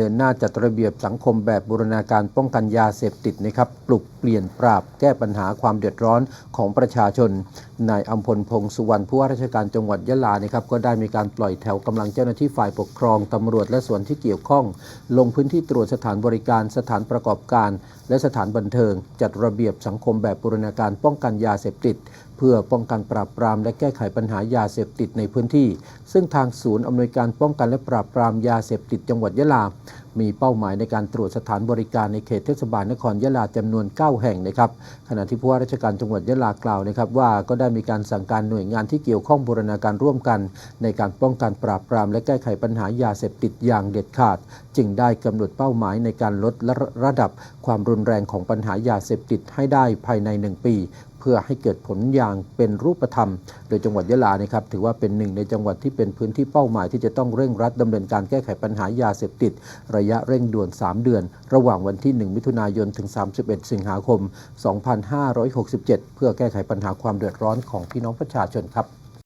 เดินหน้าจัดระเบียบสังคมแบบบูรณาการป้องกันยาเสพติดนะครับ ปลุกเปลี่ยนปราบแก้ปัญหาความเดือดร้อนของประชาชน นายอัมพลพงษ์สุวรรณผู้ว่าราชการจังหวัดยะลานะครับก็ได้มีการปล่อยแถวกำลังเจ้าหน้าที่ฝ่ายปกครองตำรวจและส่วนที่เกี่ยวข้อง ลงพื้นที่ตรวจสถานบริการสถานประกอบการ และสถานบันเทิง จัดระเบียบสังคมแบบบูรณาการป้องกันยาเสพติด เพื่อป้องกันปราบปรามและแก้ไขปัญหายาเสพติดในพื้นที่ ซึ่งทางศูนย์อำนวยการป้องกันและปราบปรามยาเสพติดจังหวัดยะลามีเป้าหมายในการตรวจสถานบริการในเขตเทศบาลนครยะลาจำนวน 9 แห่งนะครับขณะที่ผู้ว่าราชการจังหวัดยะลากล่าวนะครับว่าก็ได้มีการสั่งการหน่วยงานที่เกี่ยวข้องบูรณาการร่วมกัน ในการป้องกันปราบปราม และแก้ไขปัญหายาเสพติดอย่างเด็ดขาด จึงได้กำหนดเป้าหมายในการลดระระดับความรุนแรงของปัญหายาเสพติดให้ได้ภายใน 1 ปี เพื่อให้เกิดผลอย่างเป็นรูปธรรม โดยจังหวัดยะลานะครับถือว่าเป็นหนึ่งในจังหวัดที่เป็นพื้นที่เป้าหมายที่จะต้องเร่งรัดดำเนินการแก้ไขปัญหายาเสพติด ระยะเร่งด่วน 3 เดือน ระหว่างวันที่ 1 มิถุนายนถึง 31 สิงหาคม 2567 เพื่อแก้ไขปัญหาความเดือดร้อนของพี่น้องประชาชนครับ